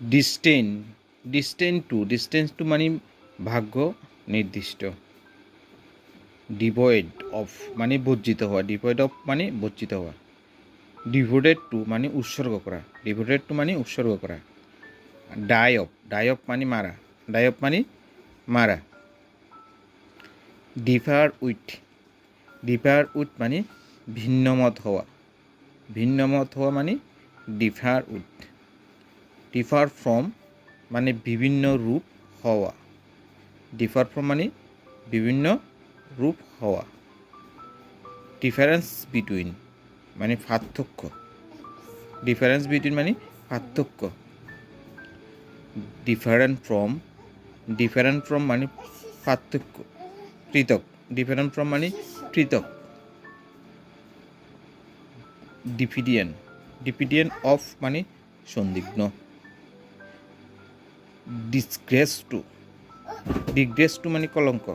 Distance distance to distance to মানে ভাগ্য নির্দিষ্ট। ডিভয়েড অফ মানে বর্জিত হওয়া ডিভয়েড অফ মানে বর্জিত হওয়া। ডিভোটেড টু মানে উৎসর্গ করা ডিভোটেড টু মানে উৎসর্গ করা। ডাই অফ ডাই অফ মানে মারা ডাই অফ মানে মারা। ডিফার উইথ ডিফার উইথ মানে ভিন্নমত হওয়া ভিন্নমত হওয়া মানে ডিফার উইথ ডিফার ফ্রম মানে বিভিন্ন রূপ হওয়া। ডিফার ফ্রম মানে বিভিন্ন রূপ হওয়া। ডিফারেন্স বিটুইন মানে পার্থক্য। ডিফারেন্স বিটুইন মানে পার্থক্য। ডিফারেন্ট ফ্রম ডিফারেন্ট ফ্রম মানে পার্থক্য। পৃথক। ডিফারেন্ট ফ্রম মানে পৃথক। ডিফিডিয়ান ডিফিডিয়ান অফ মানে সন্দিগ্ন। ডিসগ্রেস টু ডিগ্রেস টু মানে কলঙ্ক.